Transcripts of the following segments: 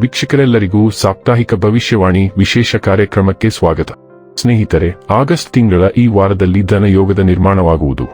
ವೀಕ್ಷಕರೆಲ್ಲರಿಗೂ ಸಾಪ್ತಾಹಿಕ ಭವಿಷ್ಯವಾಣಿ ವಿಶೇಷ ಕಾರ್ಯಕ್ರಮಕ್ಕೆ ಸ್ವಾಗತ. ಸ್ನೇಹಿತರೆ, ಆಗಸ್ಟ್ ತಿಂಗಳ ಈ ವಾರದಲ್ಲಿ ಧನಯೋಗದ ನಿರ್ಮಾಣವಾಗುವುದು.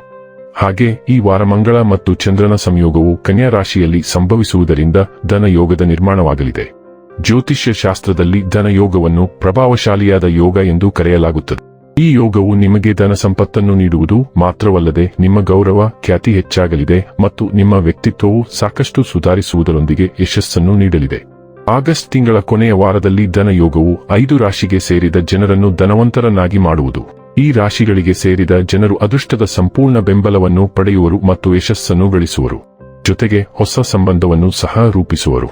ಹಾಗೆ ಈ ವಾರ ಮಂಗಳ ಮತ್ತು ಚಂದ್ರನ ಸಂಯೋಗವು ಕನ್ಯಾ ರಾಶಿಯಲ್ಲಿ ಸಂಭವಿಸುವುದರಿಂದ ಧನಯೋಗದ ನಿರ್ಮಾಣವಾಗಲಿದೆ. ಜ್ಯೋತಿಷ್ಯ ಶಾಸ್ತ್ರದಲ್ಲಿ ಧನಯೋಗವನ್ನು ಪ್ರಭಾವಶಾಲಿಯಾದ ಯೋಗ ಎಂದು ಕರೆಯಲಾಗುತ್ತದೆ. ಈ ಯೋಗವು ನಿಮಗೆ ಧನ ಸಂಪತ್ತನ್ನು ನೀಡುವುದು ಮಾತ್ರವಲ್ಲದೆ ನಿಮ್ಮ ಗೌರವ ಖ್ಯಾತಿ ಹೆಚ್ಚಾಗಲಿದೆ ಮತ್ತು ನಿಮ್ಮ ವ್ಯಕ್ತಿತ್ವವು ಸಾಕಷ್ಟು ಸುಧಾರಿಸುವುದರೊಂದಿಗೆ ಯಶಸ್ಸನ್ನು ನೀಡಲಿದೆ. ಆಗಸ್ಟ್ ತಿಂಗಳ ಕೊನೆಯ ವಾರದಲ್ಲಿ ಧನಯೋಗವು ಐದು ರಾಶಿಗೆ ಸೇರಿದ ಜನರನ್ನು ಧನವಂತರನ್ನಾಗಿ ಮಾಡುವುದು. ಈ ರಾಶಿಗಳಿಗೆ ಸೇರಿದ ಜನರು ಅದೃಷ್ಟದ ಸಂಪೂರ್ಣ ಬೆಂಬಲವನ್ನು ಪಡೆಯುವರು ಮತ್ತು ಯಶಸ್ಸನ್ನು ಗಳಿಸುವರು. ಜೊತೆಗೆ ಹೊಸ ಸಂಬಂಧವನ್ನು ಸಹ ರೂಪಿಸುವರು.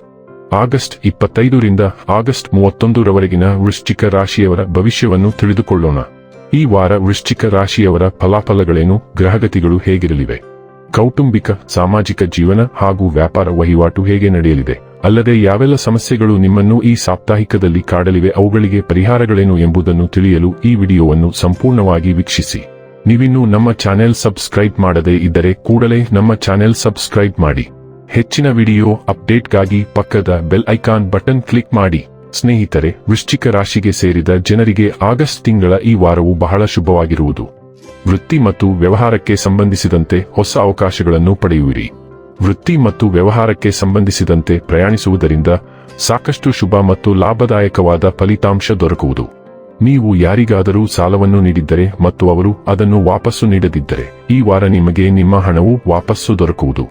ಆಗಸ್ಟ್ ಇಪ್ಪತ್ತೈದರಿಂದ ಆಗಸ್ಟ್ ಮೂವತ್ತೊಂದರವರೆಗಿನ ವೃಶ್ಚಿಕ ರಾಶಿಯವರ ಭವಿಷ್ಯವನ್ನು ತಿಳಿದುಕೊಳ್ಳೋಣ. ಈ ವಾರ ವೃಶ್ಚಿಕ ರಾಶಿಯವರ ಫಲಾಫಲಗಳೇನು, ಗ್ರಹಗತಿಗಳು ಹೇಗಿರಲಿವೆ? ಕೌಟುಂಬಿಕ, ಸಾಮಾಜಿಕ ಜೀವನ ಹಾಗೂ ವ್ಯಾಪಾರ ವಹಿವಾಟು ಹೇಗೆ ನಡೆಯಲಿದೆ? ಅಲ್ಲದೆ ಯಾವೆಲ್ಲ ಸಮಸ್ಯೆಗಳು ನಿಮ್ಮನ್ನು ಈ ಸಾಪ್ತಾಹಿಕದಲ್ಲಿ ಕಾಡಲಿವೆ ಅವುಗಳಿಗೆ ಪರಿಹಾರಗಳೇನು ಎಂಬುದನ್ನು ತಿಳಿಯಲು ಈ ವಿಡಿಯೋವನ್ನು ಸಂಪೂರ್ಣವಾಗಿ ವೀಕ್ಷಿಸಿ. ನೀವಿನ್ನೂ ನಮ್ಮ ಚಾನೆಲ್ ಸಬ್ಸ್ಕ್ರೈಬ್ ಮಾಡದೇ ಇದ್ದರೆ ಕೂಡಲೇ ನಮ್ಮ ಚಾನೆಲ್ ಸಬ್ಸ್ಕ್ರೈಬ್ ಮಾಡಿ. ಹೆಚ್ಚಿನ ವಿಡಿಯೋ ಅಪ್ಡೇಟ್ಗಾಗಿ ಪಕ್ಕದ ಬೆಲ್ ಐಕಾನ್ ಬಟನ್ ಕ್ಲಿಕ್ ಮಾಡಿ. ಸ್ನೇಹಿತರೆ, ವೃಶ್ಚಿಕ ರಾಶಿಗೆ ಸೇರಿದ ಜನರಿಗೆ ಆಗಸ್ಟ್ ತಿಂಗಳ ಈ ವಾರವು ಬಹಳ ಶುಭವಾಗಿರುವುದು. ವೃತ್ತಿ ಮತ್ತು ವ್ಯವಹಾರಕ್ಕೆ ಸಂಬಂಧಿಸಿದಂತೆ ಹೊಸ ಅವಕಾಶಗಳನ್ನು ಪಡೆಯುವಿರಿ. ವೃತ್ತಿ ಮತ್ತು ವ್ಯವಹಾರಕ್ಕೆ ಸಂಬಂಧಿಸಿದಂತೆ ಪ್ರಯಾಣಿಸುವುದರಿಂದ ಸಾಕಷ್ಟು ಶುಭ ಮತ್ತು ಲಾಭದಾಯಕವಾದ ಫಲಿತಾಂಶ ದೊರಕುವುದು. ನೀವು ಯಾರಿಗಾದರೂ ಸಾಲವನ್ನು ನೀಡಿದ್ದರೆ ಮತ್ತು ಅವರು ಅದನ್ನು ವಾಪಸ್ಸು ನೀಡದಿದ್ದರೆ ಈ ವಾರ ನಿಮಗೆ ನಿಮ್ಮ ಹಣವು ವಾಪಸ್ಸು ದೊರಕುವುದು.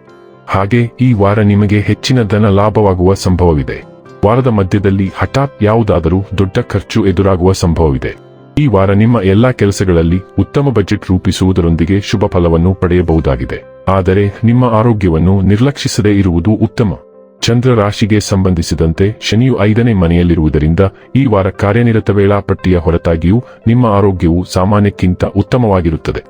ಹಾಗೆ ಈ ವಾರ ನಿಮಗೆ ಹೆಚ್ಚಿನ ಧನ ಲಾಭವಾಗುವ ಸಂಭವವಿದೆ. ವಾರದ ಮಧ್ಯದಲ್ಲಿ ಹಠಾತ್ ಯಾವುದಾದರೂ ದೊಡ್ಡ ಖರ್ಚು ಎದುರಾಗುವ ಸಂಭವವಿದೆ. ಈ ವಾರ ನಿಮ್ಮ ಎಲ್ಲಾ ಕೆಲಸಗಳಲ್ಲಿ ಉತ್ತಮ ಬಜೆಟ್ ರೂಪಿಸುವುದರೊಂದಿಗೆ ಶುಭ ಫಲವನ್ನು ಪಡೆಯಬಹುದಾಗಿದೆ. ಆದರೆ ನಿಮ್ಮ ಆರೋಗ್ಯವನ್ನು ನಿರ್ಲಕ್ಷಿಸದೇ ಇರುವುದು ಉತ್ತಮ. ಚಂದ್ರ ರಾಶಿಗೆ ಸಂಬಂಧಿಸಿದಂತೆ ಶನಿಯು ಐದನೇ ಮನೆಯಲ್ಲಿರುವುದರಿಂದ ಈ ವಾರ ಕಾರ್ಯನಿರತ ವೇಳಾಪಟ್ಟಿಯ ಹೊರತಾಗಿಯೂ ನಿಮ್ಮ ಆರೋಗ್ಯವು ಸಾಮಾನ್ಯಕ್ಕಿಂತ ಉತ್ತಮವಾಗಿರುತ್ತದೆ.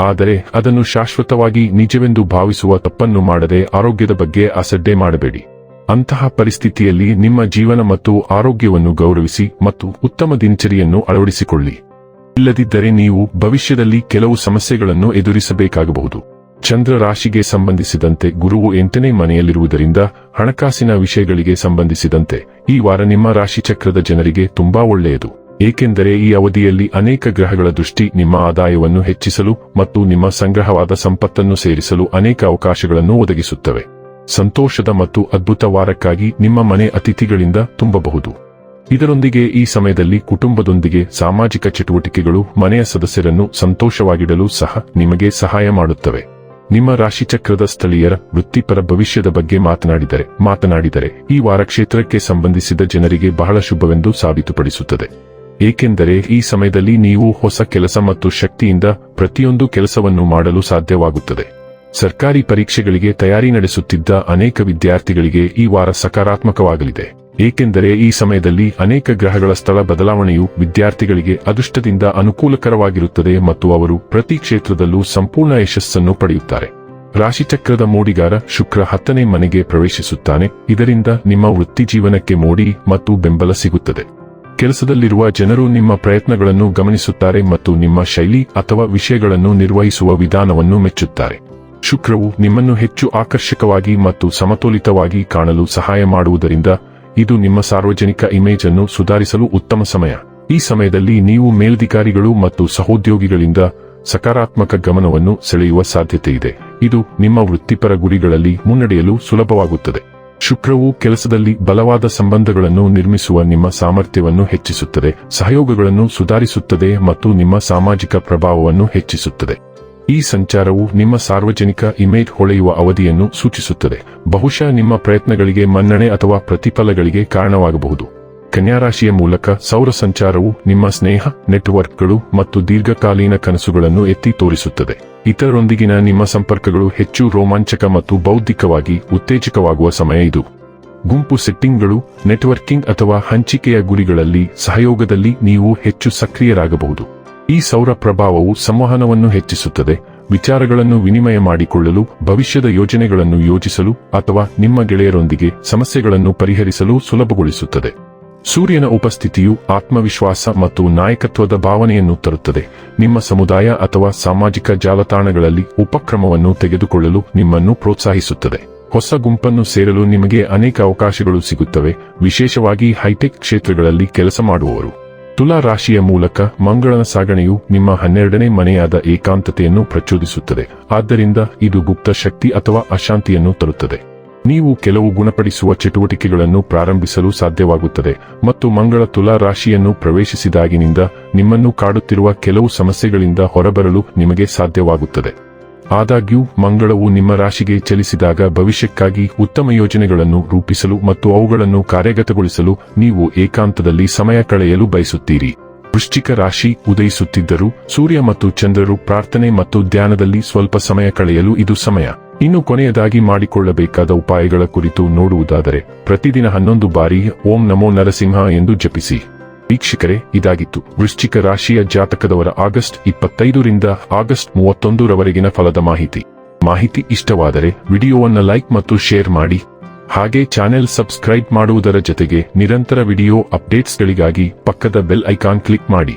ಆದರೆ ಅದನ್ನು ಶಾಶ್ವತವಾಗಿ ನಿಜವೆಂದು ಭಾವಿಸುವ ತಪ್ಪನ್ನು ಮಾಡದೆ ಆರೋಗ್ಯದ ಬಗ್ಗೆ ಅಸಡ್ಡೆ ಮಾಡಬೇಡಿ. ಅಂತಹ ಪರಿಸ್ಥಿತಿಯಲ್ಲಿ ನಿಮ್ಮ ಜೀವನ ಮತ್ತು ಆರೋಗ್ಯವನ್ನು ಗೌರವಿಸಿ ಮತ್ತು ಉತ್ತಮ ದಿನಚರಿಯನ್ನು ಅಳವಡಿಸಿಕೊಳ್ಳಿ. ಇಲ್ಲದಿದ್ದರೆ ನೀವು ಭವಿಷ್ಯದಲ್ಲಿ ಕೆಲವು ಸಮಸ್ಯೆಗಳನ್ನು ಎದುರಿಸಬೇಕಾಗಬಹುದು. ಚಂದ್ರ ರಾಶಿಗೆ ಸಂಬಂಧಿಸಿದಂತೆ ಗುರುವು ಎಂಟನೇ ಮನೆಯಲ್ಲಿರುವುದರಿಂದ ಹಣಕಾಸಿನ ವಿಷಯಗಳಿಗೆ ಸಂಬಂಧಿಸಿದಂತೆ ಈ ವಾರ ನಿಮ್ಮ ರಾಶಿಚಕ್ರದ ಜನರಿಗೆ ತುಂಬಾ ಒಳ್ಳೆಯದು. ಏಕೆಂದರೆ ಈ ಅವಧಿಯಲ್ಲಿ ಅನೇಕ ಗ್ರಹಗಳ ದೃಷ್ಟಿ ನಿಮ್ಮ ಆದಾಯವನ್ನು ಹೆಚ್ಚಿಸಲು ಮತ್ತು ನಿಮ್ಮ ಸಂಗ್ರಹವಾದ ಸಂಪತ್ತನ್ನು ಸೇರಿಸಲು ಅನೇಕ ಅವಕಾಶಗಳನ್ನು ಒದಗಿಸುತ್ತವೆ. ಸಂತೋಷದ ಮತ್ತು ಅದ್ಭುತ ವಾರಕ್ಕಾಗಿ ನಿಮ್ಮ ಮನೆ ಅತಿಥಿಗಳಿಂದ ತುಂಬಬಹುದು. ಇದರೊಂದಿಗೆ ಈ ಸಮಯದಲ್ಲಿ ಕುಟುಂಬದೊಂದಿಗೆ ಸಾಮಾಜಿಕ ಚಟುವಟಿಕೆಗಳು ಮನೆಯ ಸದಸ್ಯರನ್ನು ಸಂತೋಷವಾಗಿಡಲು ಸಹ ನಿಮಗೆ ಸಹಾಯ ಮಾಡುತ್ತವೆ. ನಿಮ್ಮ ರಾಶಿಚಕ್ರದ ಸ್ಥಳೀಯರ ವೃತ್ತಿಪರ ಭವಿಷ್ಯದ ಬಗ್ಗೆ ಮಾತನಾಡಿದರೆ ಮಾತನಾಡಿದರೆ ಈ ವಾರ ಕ್ಷೇತ್ರಕ್ಕೆ ಸಂಬಂಧಿಸಿದ ಜನರಿಗೆ ಬಹಳ ಶುಭವೆಂದು ಸಾಬೀತುಪಡಿಸುತ್ತದೆ. ಏಕೆಂದರೆ ಈ ಸಮಯದಲ್ಲಿ ನೀವು ಹೊಸ ಕೆಲಸ ಮತ್ತು ಶಕ್ತಿಯಿಂದ ಪ್ರತಿಯೊಂದು ಕೆಲಸವನ್ನು ಮಾಡಲು ಸಾಧ್ಯವಾಗುತ್ತದೆ. ಸರ್ಕಾರಿ ಪರೀಕ್ಷೆಗಳಿಗೆ ತಯಾರಿ ನಡೆಸುತ್ತಿದ್ದ ಅನೇಕ ವಿದ್ಯಾರ್ಥಿಗಳಿಗೆ ಈ ವಾರ ಸಕಾರಾತ್ಮಕವಾಗಲಿದೆ. ಏಕೆಂದರೆ ಈ ಸಮಯದಲ್ಲಿ ಅನೇಕ ಗ್ರಹಗಳ ಸ್ಥಳ ಬದಲಾವಣೆಯು ವಿದ್ಯಾರ್ಥಿಗಳಿಗೆ ಅದೃಷ್ಟದಿಂದ ಅನುಕೂಲಕರವಾಗಿರುತ್ತದೆ ಮತ್ತು ಅವರು ಪ್ರತಿ ಕ್ಷೇತ್ರದಲ್ಲೂ ಸಂಪೂರ್ಣ ಯಶಸ್ಸನ್ನು ಪಡೆಯುತ್ತಾರೆ. ರಾಶಿಚಕ್ರದ ಮೋಡಿಗಾರ ಶುಕ್ರ ಹತ್ತನೇ ಮನೆಗೆ ಪ್ರವೇಶಿಸುತ್ತಾನೆ. ಇದರಿಂದ ನಿಮ್ಮ ವೃತ್ತಿ ಜೀವನಕ್ಕೆ ಮೋಡಿ ಮತ್ತು ಬೆಂಬಲ ಸಿಗುತ್ತದೆ. ಕೆಲಸದಲ್ಲಿರುವ ಜನರು ನಿಮ್ಮ ಪ್ರಯತ್ನಗಳನ್ನು ಗಮನಿಸುತ್ತಾರೆ ಮತ್ತು ನಿಮ್ಮ ಶೈಲಿ ಅಥವಾ ವಿಷಯಗಳನ್ನು ನಿರ್ವಹಿಸುವ ವಿಧಾನವನ್ನು ಮೆಚ್ಚುತ್ತಾರೆ. ಶುಕ್ರವು ನಿಮ್ಮನ್ನು ಹೆಚ್ಚು ಆಕರ್ಷಕವಾಗಿ ಮತ್ತು ಸಮತೋಲಿತವಾಗಿ ಕಾಣಲು ಸಹಾಯ ಮಾಡುವುದರಿಂದ ಇದು ನಿಮ್ಮ ಸಾರ್ವಜನಿಕ ಇಮೇಜ್ ಅನ್ನು ಸುಧಾರಿಸಲು ಉತ್ತಮ ಸಮಯ. ಈ ಸಮಯದಲ್ಲಿ ನೀವು ಮೇಲಧಿಕಾರಿಗಳು ಮತ್ತು ಸಹೋದ್ಯೋಗಿಗಳಿಂದ ಸಕಾರಾತ್ಮಕ ಗಮನವನ್ನು ಸೆಳೆಯುವ ಸಾಧ್ಯತೆ ಇದೆ. ಇದು ನಿಮ್ಮ ವೃತ್ತಿಪರ ಗುರಿಗಳಲ್ಲಿ ಮುನ್ನಡೆಯಲು ಸುಲಭವಾಗುತ್ತದೆ. ಶುಕ್ರವು ಕೆಲಸದಲ್ಲಿ ಬಲವಾದ ಸಂಬಂಧಗಳನ್ನು ನಿರ್ಮಿಸುವ ನಿಮ್ಮ ಸಾಮರ್ಥ್ಯವನ್ನು ಹೆಚ್ಚಿಸುತ್ತದೆ, ಸಹಯೋಗಗಳನ್ನು ಸುಧಾರಿಸುತ್ತದೆ ಮತ್ತು ನಿಮ್ಮ ಸಾಮಾಜಿಕ ಪ್ರಭಾವವನ್ನು ಹೆಚ್ಚಿಸುತ್ತದೆ. ಈ ಸಂಚಾರವು ನಿಮ್ಮ ಸಾರ್ವಜನಿಕ ಇಮೇಜ್ ಹೊಳೆಯುವ ಅವಧಿಯನ್ನು ಸೂಚಿಸುತ್ತದೆ. ಬಹುಶಃ ನಿಮ್ಮ ಪ್ರಯತ್ನಗಳಿಗೆ ಮನ್ನಣೆ ಅಥವಾ ಪ್ರತಿಫಲಗಳಿಗೆ ಕಾರಣವಾಗಬಹುದು. ಕನ್ಯಾರಾಶಿಯ ಮೂಲಕ ಸೌರ ಸಂಚಾರವು ನಿಮ್ಮ ಸ್ನೇಹ, ನೆಟ್ವರ್ಕ್ಗಳು ಮತ್ತು ದೀರ್ಘಕಾಲೀನ ಕನಸುಗಳನ್ನು ಎತ್ತಿ ತೋರಿಸುತ್ತದೆ. ಇತರರೊಂದಿಗಿನ ನಿಮ್ಮ ಸಂಪರ್ಕಗಳು ಹೆಚ್ಚು ರೋಮಾಂಚಕ ಮತ್ತು ಬೌದ್ಧಿಕವಾಗಿ ಉತ್ತೇಜಕವಾಗುವ ಸಮಯ ಇದು. ಗುಂಪು ಸೆಟ್ಟಿಂಗ್ಗಳು, ನೆಟ್ವರ್ಕಿಂಗ್ ಅಥವಾ ಹಂಚಿಕೆಯ ಗುರಿಗಳಲ್ಲಿ ಸಹಯೋಗದಲ್ಲಿ ನೀವು ಹೆಚ್ಚು ಸಕ್ರಿಯರಾಗಬಹುದು. ಈ ಸೌರ ಪ್ರಭಾವವು ಸಂವಹನವನ್ನು ಹೆಚ್ಚಿಸುತ್ತದೆ, ವಿಚಾರಗಳನ್ನು ವಿನಿಮಯ ಮಾಡಿಕೊಳ್ಳಲು, ಭವಿಷ್ಯದ ಯೋಜನೆಗಳನ್ನು ಯೋಜಿಸಲು ಅಥವಾ ನಿಮ್ಮ ಗೆಳೆಯರೊಂದಿಗೆ ಸಮಸ್ಯೆಗಳನ್ನು ಪರಿಹರಿಸಲು ಸುಲಭಗೊಳಿಸುತ್ತದೆ. ಸೂರ್ಯನ ಉಪಸ್ಥಿತಿಯು ಆತ್ಮವಿಶ್ವಾಸ ಮತ್ತು ನಾಯಕತ್ವದ ಭಾವನೆಯನ್ನು ತರುತ್ತದೆ. ನಿಮ್ಮ ಸಮುದಾಯ ಅಥವಾ ಸಾಮಾಜಿಕ ಜಾಲತಾಣಗಳಲ್ಲಿ ಉಪಕ್ರಮವನ್ನು ತೆಗೆದುಕೊಳ್ಳಲು ನಿಮ್ಮನ್ನು ಪ್ರೋತ್ಸಾಹಿಸುತ್ತದೆ. ಹೊಸ ಗುಂಪನ್ನು ಸೇರಲು ನಿಮಗೆ ಅನೇಕ ಅವಕಾಶಗಳು ಸಿಗುತ್ತವೆ, ವಿಶೇಷವಾಗಿ ಹೈಟೆಕ್ ಕ್ಷೇತ್ರಗಳಲ್ಲಿ ಕೆಲಸ ಮಾಡುವವರು. ತುಲಾ ರಾಶಿಯ ಮೂಲಕ ಮಂಗಳನ ಸಾಗಣೆಯು ನಿಮ್ಮ ಹನ್ನೆರಡನೇ ಮನೆಯಾದ ಏಕಾಂತತೆಯನ್ನು ಪ್ರಚೋದಿಸುತ್ತದೆ. ಆದ್ದರಿಂದ ಇದು ಗುಪ್ತ ಶಕ್ತಿ ಅಥವಾ ಅಶಾಂತಿಯನ್ನು ತರುತ್ತದೆ. ನೀವು ಕೆಲವು ಗುಣಪಡಿಸುವ ಚಟುವಟಿಕೆಗಳನ್ನು ಪ್ರಾರಂಭಿಸಲು ಸಾಧ್ಯವಾಗುತ್ತದೆ ಮತ್ತು ಮಂಗಳ ತುಲಾ ರಾಶಿಯನ್ನು ಪ್ರವೇಶಿಸಿದಾಗಿನಿಂದ ನಿಮ್ಮನ್ನು ಕಾಡುತ್ತಿರುವ ಕೆಲವು ಸಮಸ್ಯೆಗಳಿಂದ ಹೊರಬರಲು ನಿಮಗೆ ಸಾಧ್ಯವಾಗುತ್ತದೆ. ಆದಾಗ್ಯೂ, ಮಂಗಳವು ನಿಮ್ಮ ರಾಶಿಗೆ ಚಲಿಸಿದಾಗ ಭವಿಷ್ಯಕ್ಕಾಗಿ ಉತ್ತಮ ಯೋಜನೆಗಳನ್ನು ರೂಪಿಸಲು ಮತ್ತು ಅವುಗಳನ್ನು ಕಾರ್ಯಗತಗೊಳಿಸಲು ನೀವು ಏಕಾಂತದಲ್ಲಿ ಸಮಯ ಕಳೆಯಲು ಬಯಸುತ್ತೀರಿ. ವೃಶ್ಚಿಕ ರಾಶಿ ಉದಯಿಸುತ್ತಿದ್ದರೂ, ಸೂರ್ಯ ಮತ್ತು ಚಂದ್ರರು ಪ್ರಾರ್ಥನೆ ಮತ್ತು ಧ್ಯಾನದಲ್ಲಿ ಸ್ವಲ್ಪ ಸಮಯ ಕಳೆಯಲು ಇದು ಸಮಯ. ಇನ್ನು ಕೊನೆಯದಾಗಿ ಮಾಡಿಕೊಳ್ಳಬೇಕಾದ ಉಪಾಯಗಳ ಕುರಿತು ನೋಡುವುದಾದರೆ, ಪ್ರತಿದಿನ ಹನ್ನೊಂದು ಬಾರಿ ಓಂ ನಮೋ ನರಸಿಂಹ ಎಂದು ಜಪಿಸಿ. ವೀಕ್ಷಕರೇ, ಇದಾಗಿತ್ತು. ವೃಶ್ಚಿಕ ರಾಶಿಯ ಜಾತಕದವರ ಆಗಸ್ಟ್ ಇಪ್ಪತ್ತೈದರಿಂದ ಆಗಸ್ಟ್ ಮೂವತ್ತೊಂದರವರೆಗಿನ ಫಲದ ಮಾಹಿತಿ. ಮಾಹಿತಿ ಇಷ್ಟವಾದರೆ ವಿಡಿಯೋವನ್ನು ಲೈಕ್ ಮತ್ತು ಶೇರ್ ಮಾಡಿ. ಹಾಗೆ ಚಾನೆಲ್ ಸಬ್ಸ್ಕ್ರೈಬ್ ಮಾಡುವುದರ ಜೊತೆಗೆ ನಿರಂತರ ವಿಡಿಯೋ ಅಪ್ಡೇಟ್ಸ್ಗಳಿಗಾಗಿ ಪಕ್ಕದ ಬೆಲ್ ಐಕಾನ್ ಕ್ಲಿಕ್ ಮಾಡಿ.